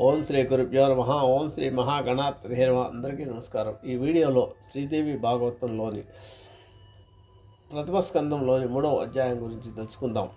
ఓం శ్రీ గురుభ్యో నమ. ఓం శ్రీ మహాగణాధిపతి నమ. అందరికీ నమస్కారం. ఈ వీడియోలో శ్రీదేవి భాగవతంలోని ప్రథమ స్కందంలోని మూడవ అధ్యాయం గురించి తెలుసుకుందాం.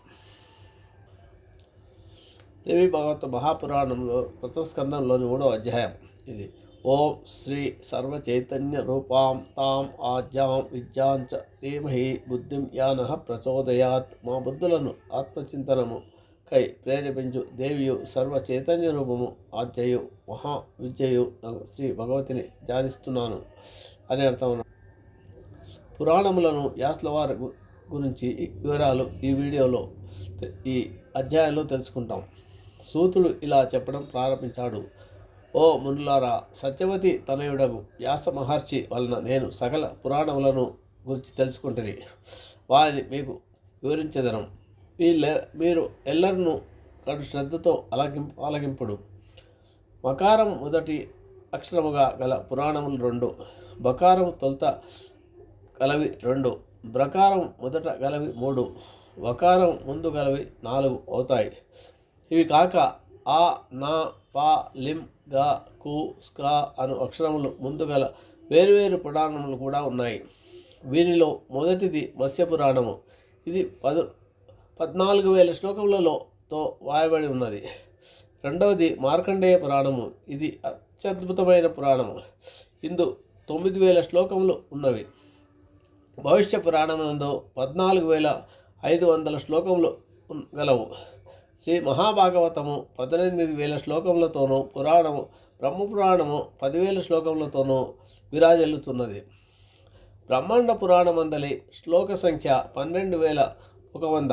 దేవి భాగవత మహాపురాణంలో ప్రథమ స్కందంలోని మూడవ అధ్యాయం ఇది. ఓం శ్రీ సర్వ చైతన్య రూపాం తాం ఆజ్యాం విద్యాంచ ధీమహి బుద్ధిం యాన ప్రచోదయాత్. మా బుద్ధులను ఆత్మచింతనము కై ప్రేరేపించు దేవియు సర్వ చైతన్య రూపము ఆద్యయు మహా విద్యయు నాకు శ్రీ భగవతిని ధ్యానిస్తున్నాను అని అర్థం పురాణములను యాస్ల వారి గురించి ఈ వివరాలు ఈ వీడియోలో ఈ అధ్యాయంలో తెలుసుకుంటాం. సూతుడు ఇలా చెప్పడం ప్రారంభించాడు. ఓ మునులారా సత్యవతి తనయుడగు వ్యాస మహర్షి వలన నేను సకల పురాణములను గురించి తెలుసుకుంటుంది వారిని మీకు వివరించదనం. వీళ్ళ మీరు ఎల్లర్ను కడు శ్రద్ధతో అలగింపు ఆలగింపుడు మకారం మొదటి అక్షరముగా గల పురాణములు రెండు. బకారం తొలుత గలవి రెండు. బ్రకారం మొదట గలవి మూడు. వకారం ముందు గలవి నాలుగు అవుతాయి. ఇవి కాక ఆ నా పా లిం గా కు స్కా అను అక్షరములు ముందు గల వేరువేరు పురాణములు కూడా ఉన్నాయి. వీనిలో మొదటిది మత్స్య పురాణము ఇది పదు పద్నాలుగు వేల శ్లోకములలోతో వాయబడి ఉన్నది. రెండవది మార్కండేయ పురాణము. ఇది అత్యద్భుతమైన పురాణము. ఇందు తొమ్మిది వేల శ్లోకములు ఉన్నవి. భవిష్య పురాణమునందు పద్నాలుగు వేల ఐదు వందల శ్లోకములు గలవు. శ్రీ మహాభాగవతము పద్దెనిమిది వేల శ్లోకములతోనూ పురాణము బ్రహ్మపురాణము పదివేల శ్లోకములతోనూ విరాజిల్లుతున్నది. బ్రహ్మాండ పురాణమందలి శ్లోక సంఖ్య పన్నెండు వేల ఒక వంద.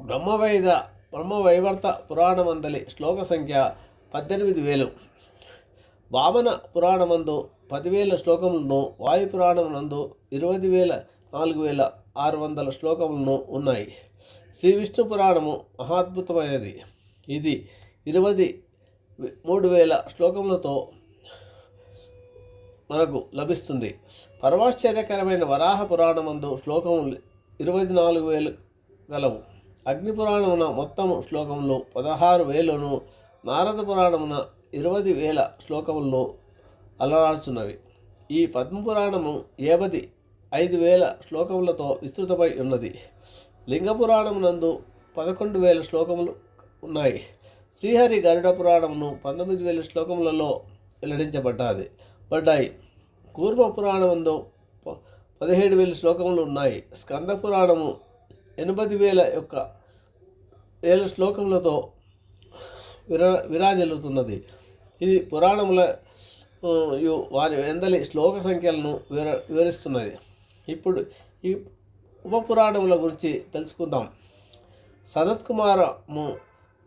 బ్రహ్మవైద బ్రహ్మవైవర్త పురాణమందలి శ్లోక సంఖ్య పద్దెనిమిది వేలు. వామన పురాణమందు పదివేల శ్లోకములను వాయు పురాణమునందు ఇరవై వేల నాలుగు వేల ఆరు వందల శ్లోకములను ఉన్నాయి. శ్రీ విష్ణు పురాణము మహాద్భుతమైనది. ఇది ఇరవై మూడు వేల శ్లోకములతో మనకు లభిస్తుంది. పరమాశ్చర్యకరమైన వరాహ పురాణమందు శ్లోకములు ఇరవై నాలుగు వేలు గలవు. అగ్ని పురాణమున మొత్తము శ్లోకములు పదహారు వేలను నారద పురాణమున ఇరవై వేల శ్లోకముల్లో అలరాల్చున్నవి ఈ పద్మపురాణము ఏబది ఐదు వేల శ్లోకములతో విస్తృతమై ఉన్నది. లింగపురాణమునందు పదకొండు వేల శ్లోకములు ఉన్నాయి. శ్రీహరి గరుడ పురాణమును పంతొమ్మిది వేల శ్లోకములలో వెల్లడించబడ్డాది. పడ్డాయి. కూర్మ పురాణమందు పదిహేడు వేల శ్లోకములు ఉన్నాయి. స్కంద పురాణము ఎనభై వేల యొక్క ఏడు శ్లోకములతో విరా విరాజిల్లుతున్నది. ఇది పురాణముల యు- వారి ఎందలి శ్లోక సంఖ్యలను వివర వివరిస్తున్నది. ఇప్పుడు ఈ ఉపపురాణముల గురించి తెలుసుకుందాం. సనత్కుమారము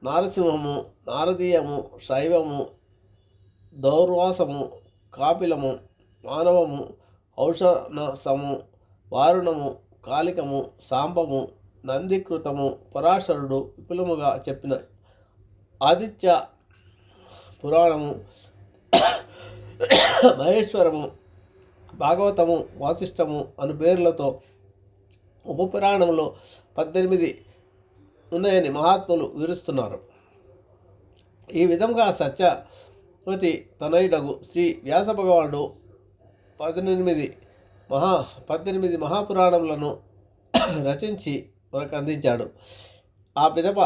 నారసింహము నారదీయము శైవము దౌర్వాసము కాపిలము మానవము ఔషనసము వారుణము కాలికము సాంబము నందికృతము పరాశరుడు విపులముగా చెప్పిన ఆదిత్య పురాణము మహేశ్వరము భాగవతము వాసిష్టము అను పేర్లతో ఉపపురాణంలో పద్దెనిమిది ఉన్నాయని మహాత్ములు వివరిస్తున్నారు. ఈ విధంగా సత్యవతి తనయుడగు శ్రీ వ్యాస భగవానుడు పద్దెనిమిది మహా పద్దెనిమిది మహాపురాణములను రచించి మనకు అందించాడు. ఆ పిదప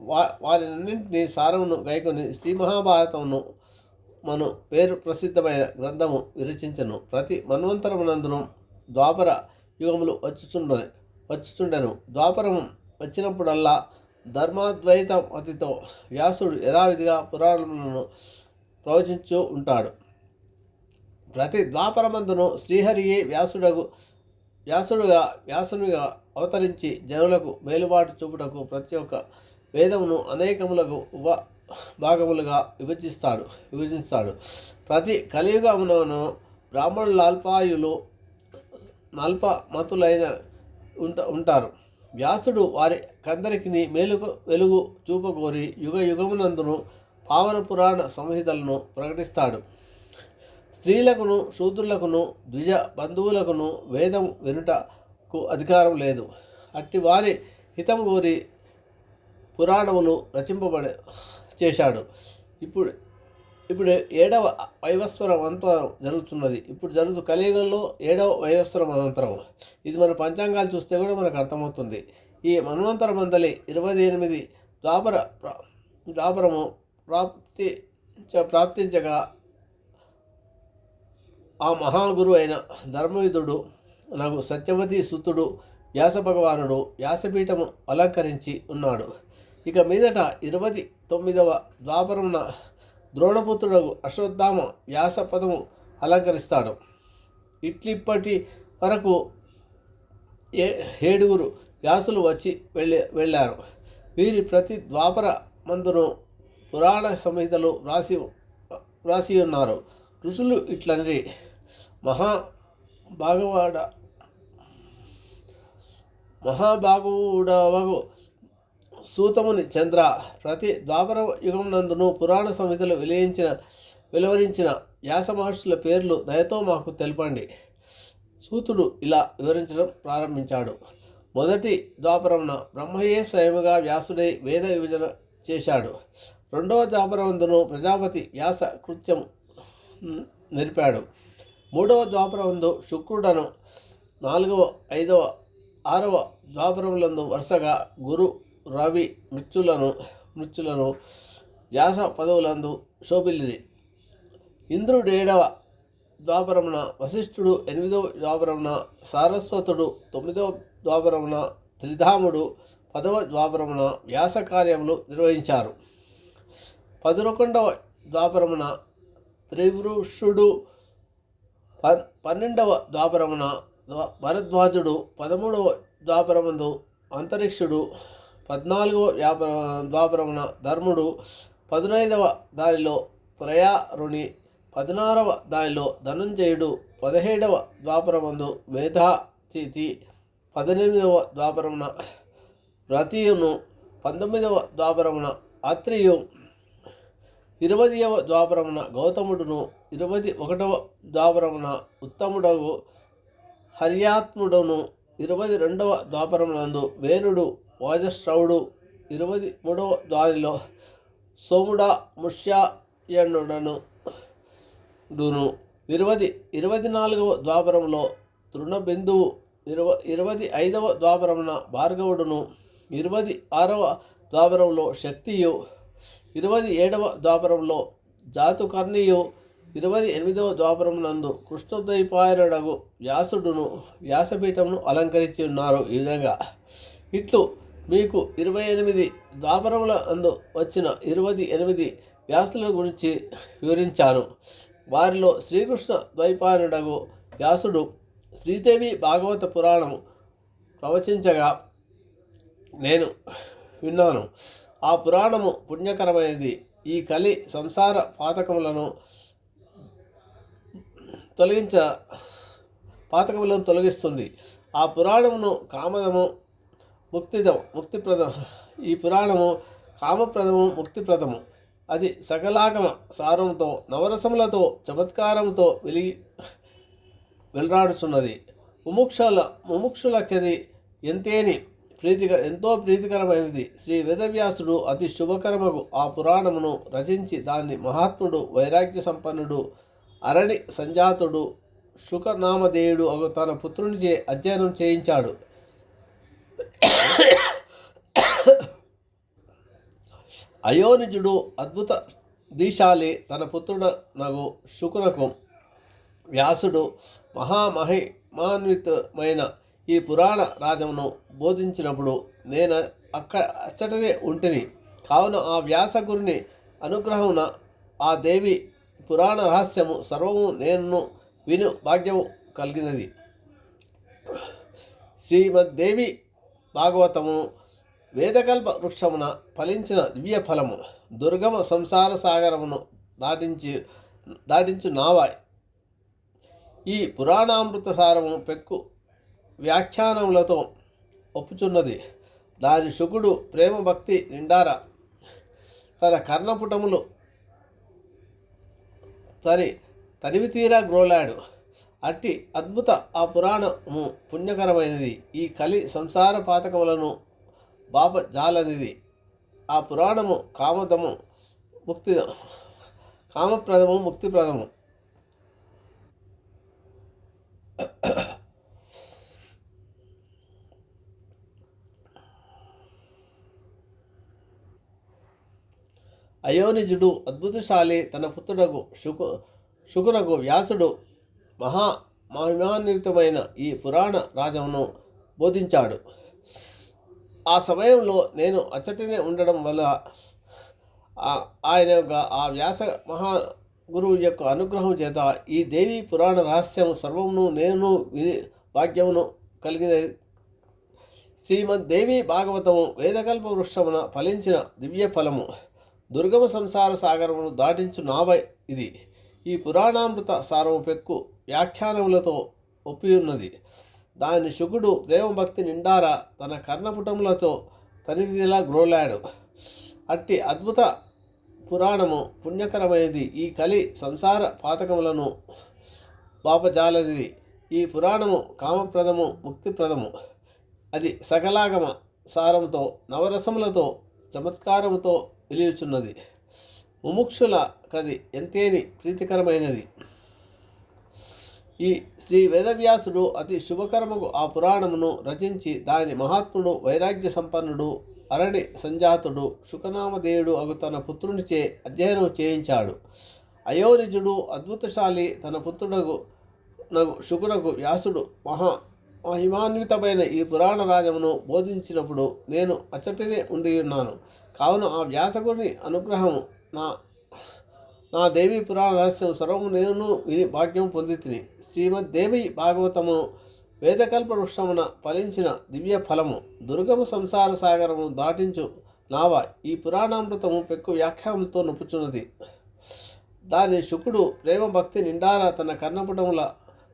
వా వారినన్నింటినీ సారమును గైకొని శ్రీ మహాభారతమును మను పేరు ప్రసిద్ధమైన గ్రంథము విరచించను. ప్రతి మన్వంతరమునందును ద్వాపర యుగములు వచ్చుచుండను వచ్చుచుండెను. ద్వాపరము వచ్చినప్పుడల్లా ధర్మాద్వైత మతితో వ్యాసుడు యథావిధిగా పురాణములను ప్రవచించు ఉంటాడు. ప్రతి ద్వాపరమందును శ్రీహరియే వ్యాసుడగు వ్యాసుడుగా వ్యాసునిగా అవతరించి జనులకు మేలుబాటు చూపుటకు ప్రతి ఒక్క వేదమును అనేకములకు ఉప భాగములుగా విభజిస్తాడు విభజిస్తాడు. ప్రతి కలియుగమునను బ్రాహ్మణులు అల్పాయులు నల్ప మతులైన ఉంట ఉంటారు. వ్యాసుడు వారి కందరికి మేలుకు వెలుగు చూపకోరి యుగ యుగమునందును పావన పురాణ సంహితలను ప్రకటిస్తాడు. స్త్రీలకును శూద్రులకును ద్విజ బంధువులకును వేదం వెనుట కు అధికారం లేదు. అట్టి వారి హితం కోరి పురాణములు రచింపబడే చేశాడు. ఇప్పుడు ఇప్పుడు ఏడవ వైవస్వరం అంతరం జరుగుతున్నది. ఇప్పుడు జరుగుతు కలియుగంలో ఏడవ వైవస్వరం అనంతరం. ఇది మన పంచాంగాలు చూస్తే కూడా మనకు అర్థమవుతుంది. ఈ మన్వంతర మందలి ఇరవై ఎనిమిది ద్వాపర ప్రా- ద్వాపరము ప్రాప్తి చ- ప్రాప్తించగా ఆ మహాగురు అయిన ధర్మవిధుడు నాకు సత్యవతి సుతుడు వ్యాస భగవానుడు వ్యాసపీఠము అలంకరించి ఉన్నాడు. ఇక మీదట ఇరవై తొమ్మిదవ ద్వాపరమున ద్రోణపుత్రుడు అశ్వత్థామ వ్యాస పదము అలంకరిస్తాడు. ఇట్లిప్పటి వరకు ఏ ఏడుగురు వ్యాసులు వచ్చి వెళ్ళే వెళ్ళారు. వీరి ప్రతి ద్వాపర మందును పురాణ సంహితలు వ్రాసి వ్రాసి ఉన్నారు ఋషులు ఇట్లని మహా భాగవాడ మహాభాగుడవగు సూతముని చంద్ర ప్రతి ద్వాపర యుగం నందును పురాణ సంహితలు విలయించిన వెలువరించిన వ్యాస మహర్షుల పేర్లు దయతో మాకు తెలపండి. సూతుడు ఇలా వివరించడం ప్రారంభించాడు. మొదటి ద్వాపరమున బ్రహ్మయే స్వయముగా వ్యాసుడై వేద విభజన చేశాడు. రెండవ ద్వాపరవందును ప్రజాపతి వ్యాస కృత్యం మ్, నిలిపాడు మూడవ ద్వాపరవందు శుక్రుడను నాలుగవ ఐదవ ఆరవ ద్వాపరములందు వరుసగా గురు రవి మృత్యులను మృత్యులను వ్యాస పదవులందు శోభిల్లిది ఇంద్రుడు ఏడవ ద్వాపరమున వశిష్ఠుడు ఎనిమిదవ ద్వాపరమున సారస్వతుడు తొమ్మిదవ ద్వాపరమున త్రిధాముడు పదవ ద్వాపరమున వ్యాస కార్యములు నిర్వహించారు. పదకొండవ ద్వాపరమున త్రివృషుడు పన్నెండవ ద్వాపరమున భరద్వాజుడు పదమూడవ ద్వాపరముందు అంతరిక్షుడు పద్నాలుగవ వ్యాప ద్వాపరమున ధర్ముడు పదునైదవ దానిలో త్రయారుణి పదినారవ దానిలో ధనుంజయుడు పదిహేడవ ద్వాపరమందు మేధాతిథి పద్దెనిమిదవ ద్వాపరమున రతీయును పంతొమ్మిదవ ద్వాపరమున అత్రియు ఇరవదియవ ద్వాపరమున గౌతముడును ఇరవై ఒకటవ ద్వాపరమున ఉత్తముడగు హర్యాత్ముడును ఇరవై రెండవ ద్వాపరమునందు వేణుడు వాజశ్రవుడు ఇరవై మూడవ దానిలో సోముడ ముష్యాయనుడను డును. ఇరవై ఇరవై నాలుగవ ద్వాపరంలో తృణబిందువు ఇరవై ఇరవై ఐదవ ద్వాపరమున భార్గవుడును. ఇరవై ఆరవ ద్వాపరంలో శక్తియు. ఇరవై ఏడవ ద్వాపరంలో జాతుకర్ణియు. ఇరవై ఎనిమిదవ ద్వాపరమునందు కృష్ణద్వైపాయనుడగు వ్యాసుడును వ్యాసపీఠమును అలంకరించి ఉన్నారు ఈ విధంగా. ఇట్లు మీకు ఇరవై ఎనిమిది ద్వాపరముల అందు వచ్చిన ఇరవై ఎనిమిది వ్యాసుల గురించి వివరించాను. వారిలో శ్రీకృష్ణ ద్వైపాయనుడగు వ్యాసుడు శ్రీదేవి భాగవత పురాణము ప్రవచించగా నేను విన్నాను. ఆ పురాణము పుణ్యకరమైనది. ఈ కలి సంసార పాతకములను తొలగించ పాతకములను తొలగిస్తుంది. ఆ పురాణమును కామదము ముక్తిదం ముక్తిప్రదం. ఈ పురాణము కామప్రదము ముక్తిప్రదము. అది సకలాగమ సారంతో నవరసములతో చమత్కారంతో వెలిగి వెలరాడుచున్నది. ముముక్షల ముముక్షులకది ఎంతేని ప్రీతిక ఎంతో ప్రీతికరమైనది. శ్రీ వేదవ్యాసుడు అతి శుభకరమగు ఆ పురాణమును రచించి దాన్ని మహాత్ముడు వైరాగ్య సంపన్నుడు అరణి సంజాతుడు శుకనామధేయుడు అగు తన పుత్రునిచే అధ్యయనం చేయించాడు. అయోనిజుడు అద్భుత దీశాలి తన పుత్రుడు నగు శుకునకు. వ్యాసుడు మహామహిమాన్వితమైన ఈ పురాణ రాజమును బోధించినప్పుడు నేను అక్క అచ్చటనే ఉంటిని. కావున ఆ వ్యాసగురుని అనుగ్రహమున ఆ దేవి పురాణ రహస్యము సర్వము నేను విను భాగ్యము కలిగినది. శ్రీమద్దేవి భాగవతము వేదకల్ప వృక్షమున ఫలించిన దివ్య ఫలము. దుర్గమ సంసార సాగరమును దాటించి దాటించు నావాయ్. ఈ పురాణామృత సారము పెక్కు వ్యాఖ్యానములతో ఒప్పుచున్నది. దాని శుకుడు ప్రేమ భక్తి నిండార. తన కర్ణపుటములు తరి తనివి తీరా గ్రోలాడు. అట్టి అద్భుత ఆ పురాణము పుణ్యకరమైనది. ఈ కలి సంసార పాతకములను బాప జాలనిది ఆ పురాణము కామదము ముక్తి కామప్రదము ముక్తిప్రదము. అయోనిజుడు అద్భుతశాలి తన పుత్రుడకు శుకు శుకునకు వ్యాసుడు మహా మహిమాన్వితమైన ఈ పురాణ రాజమును బోధించాడు. ఆ సమయంలో నేను అచ్చటినే ఉండడం వల్ల ఆయన యొక్క ఆ వ్యాస మహా గురువు యొక్క అనుగ్రహం చేత ఈ దేవి పురాణ రహస్యం సర్వమును నేను విని భాగ్యమును కలిగిన శ్రీమద్ దేవి భాగవతము వేదకల్ప వృక్షమున ఫలించిన దివ్య ఫలము దుర్గమ సంసార సాగరమును దాటించు నావ ఇది. ఈ పురాణామృత సారము పెక్కు వ్యాఖ్యానములతో ఒప్పి ఉన్నది దాని శుకుడు ప్రేమ భక్తి నిండారా తన కర్ణపుటములతో తనిదిలా గ్రోలాడు. అట్టి అద్భుత పురాణము పుణ్యకరమైనది. ఈ కలి సంసార పాతకములను పాపజాలది ఈ పురాణము కామప్రదము ముక్తిప్రదము. అది సకలాగమ సారంతో నవరసములతో చమత్కారముతో వెలియుచున్నది ముముక్షుల కది ఎంతేని ప్రీతికరమైనది? ఈ శ్రీ వేదవ్యాసుడు అతి శుభకరముకు ఆ పురాణమును రచించి దాని మహాత్ముడు వైరాగ్య సంపన్నుడు అరణి సంజాతుడు శుకనామదేయుడు అగు తన పుత్రునిచే అధ్యయనం చేయించాడు. అయోనిజుడు అద్భుతశాలి తన పుత్రుడగు నగు శుకునకు వ్యాసుడు మహా మహిమాన్వితమైన ఈ పురాణ రాజమును బోధించినప్పుడు నేను అచ్చటనే ఉండి ఉన్నాను. కావున ఆ వ్యాసకుని అనుగ్రహం నా నా దేవి పురాణ రహస్యం సర్వము నేను విని భాగ్యం పొంది తిని శ్రీమద్ దేవి భాగవతము వేదకల్ప వృక్షమున ఫలించిన దివ్య ఫలము. దుర్గమ సంసార సాగరము దాటించు నావ ఈ పురాణామృతము పెక్కు వ్యాఖ్యానంతో నొప్పుచున్నది. దాని శుకుడు ప్రేమ భక్తి నిండారా తన కర్ణపుటముల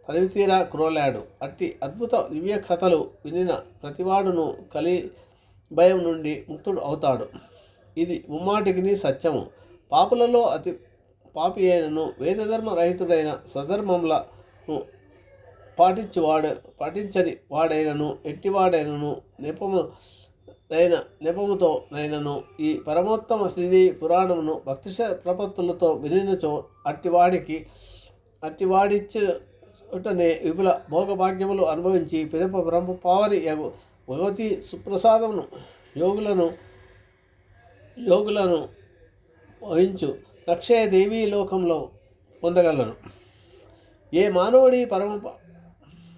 తనివితీరా క్రోలాడు. అట్టి అద్భుత దివ్య కథలు వినిన ప్రతివాడును కలి భయం నుండి ముక్తుడు అవుతాడు. ఇది ముమ్మాటికిని సత్యము. పాపులలో అతి పాపి అయినను వేదధర్మ రహితుడైన సధర్మములను పాటించువాడు పాటించని వాడైనను ఎట్టివాడైనను నెపము అయిన నెపముతో నైనను ఈ పరమోత్తమ శ్రీదేవి పురాణమును భక్తి ప్రపత్తులతో వినినచో అట్టివాడికి అట్టివాడిచ్చుటనే విపుల భోగభాగ్యములు అనుభవించి పిదప బ్రహ్మ పావని యగు భగవతి సుప్రసాదమును యోగులను యోగులను వహించు. లక్షయ దేవీ లోకంలో పొందగలరు. ఏ మానవుడి పరమ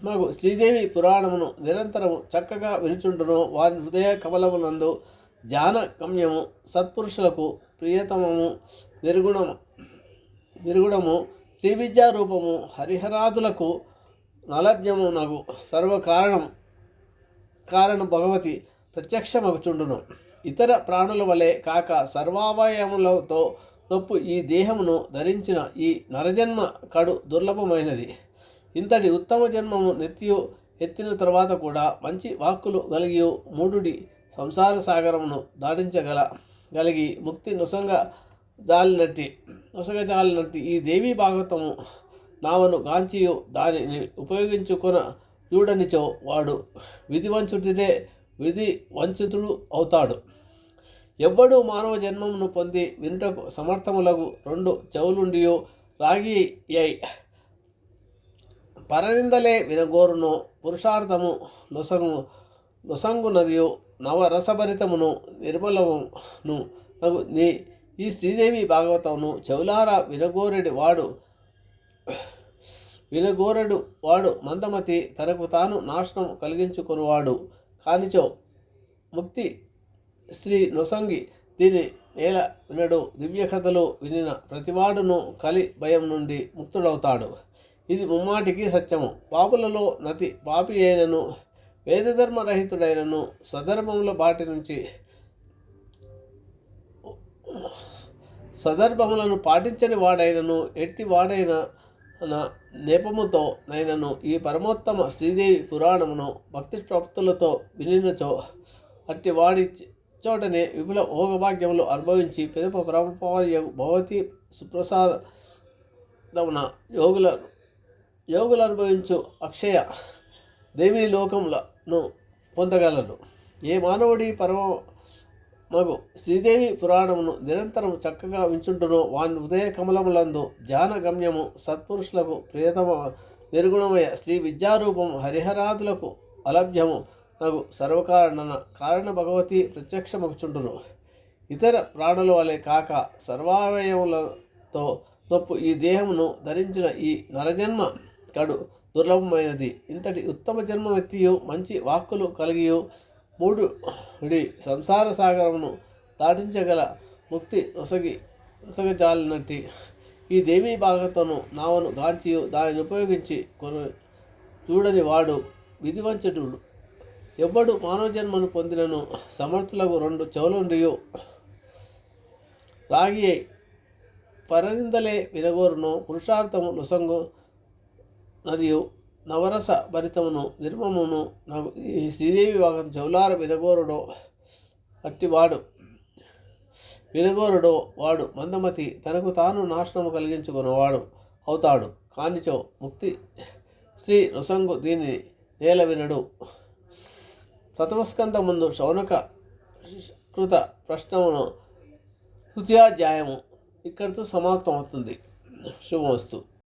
మాకు శ్రీదేవి పురాణమును నిరంతరము చక్కగా వినుచుండునో వారి హృదయ కమలమునందు ధ్యాన గమ్యము సత్పురుషులకు ప్రియతమము నిర్గుణము నిర్గుణము శ్రీ విద్యా రూపము హరిహరాదులకు నలభ్యము నగు సర్వకారణం కారణ భగవతి ప్రత్యక్షమగుచుండును. ఇతర ప్రాణుల వలె కాక సర్వావయములతో నొప్పు ఈ దేహమును ధరించిన ఈ నరజన్మ కడు దుర్లభమైనది. ఇంతటి ఉత్తమ జన్మము నెత్తియు ఎత్తిన తర్వాత కూడా మంచి వాక్కులు కలిగి మూడుడి సంసార సాగరమును దాటించగల కలిగి ముక్తి నృసంగా దాలినట్టి నొసగ జాలినట్టి ఈ దేవీ భాగవతము నామను గాంచియు దానిని ఉపయోగించుకొన చూడనిచో వాడు విధి వంచుటిదే విధి వంచితుడు అవుతాడు. ఎవ్వడు మానవ జన్మమును పొంది వినుటకు సమర్థములకు రెండు చెవులుండియో రాగి అయి పరనిందలే వినగోరును పురుషార్థము లొసగు లొసంగునదియు నవరసభరితమును నిర్మలమును నీ ఈ శ్రీదేవి భాగవతమును చెవులారా వినగోరెడి వాడు వినగోరడు వాడు మందమతి తనకు తాను నాశనం కలిగించుకునివాడు. కానిచో ముక్తి శ్రీ నొసంగి దీని నేల వినడు దివ్యకథలు వినిన ప్రతివాడును కలి భయం నుండి ముక్తుడవుతాడు. ఇది ముమ్మాటికి సత్యము. పాపులలో నతి పాపి అయినను వేదధర్మరహితుడైనను స్వధర్మంలో బాటి నుంచి సందర్భములను పాటించని వాడైనను ఎట్టి వాడైన నా నేపముతో నైనను ఈ పరమోత్తమ శ్రీదేవి పురాణమును భక్తి ప్రవక్తులతో వినినచో అట్టి వాడి చోటనే విపుల భోగభాగ్యములు అనుభవించి పెదప పరమపార్య భవతి సుప్రసాదమున యోగుల యోగులు అనుభవించు అక్షయ దేవీ లోకములను పొందగలరు ఏ మానవుడి పరమ మగు శ్రీదేవి పురాణమును నిరంతరం చక్కగా వించుంటును వాని ఉదయ కమలములందు ధ్యాన గమ్యము సత్పురుషులకు ప్రియతమ నిర్గుణమయ శ్రీ విద్యారూపము హరిహరాదులకు అలభ్యము నగు సర్వకారణన కారణ భగవతి ప్రత్యక్షమగుచుండును. ఇతర ప్రాణుల వలె కాక సర్వావయములతో నొప్పు ఈ దేహమును ధరించిన ఈ నరజన్మ కడు దుర్లభమైనది. ఇంతటి ఉత్తమ జన్మమెత్తియు మంచి వాక్కులు కలిగియు మూడు సంసార సాగరమును దాటించగల ముక్తి ఒసగి ఒసగజాలినట్టి ఈ దేవీ భాగతను నావను గాంచియు దానిని ఉపయోగించి కొను చూడని వాడు విధివంచడు ఎవ్వడు మానవ జన్మను పొందినను సమర్థులకు రెండు చెవులుండియు. రాగి పరనిందలే వినగోరును పురుషార్థము లుసంగు నదియు. నవరస భరితమును నిర్మమును ఈ శ్రీదేవి భాగం జౌలార వినగోరుడో అట్టివాడు. వినగోరుడో వాడు మందమతి తనకు తాను నాశనము కలిగించుకున్నవాడు అవుతాడు. కానిచో ముక్తి శ్రీ రుసంగు దీని నేల వినడు. ప్రథమస్కంద ముందు శౌనక కృత ప్రశ్నమును తృతీయాధ్యాయము ఇక్కడితో సమాప్తం అవుతుంది శుభమస్తు.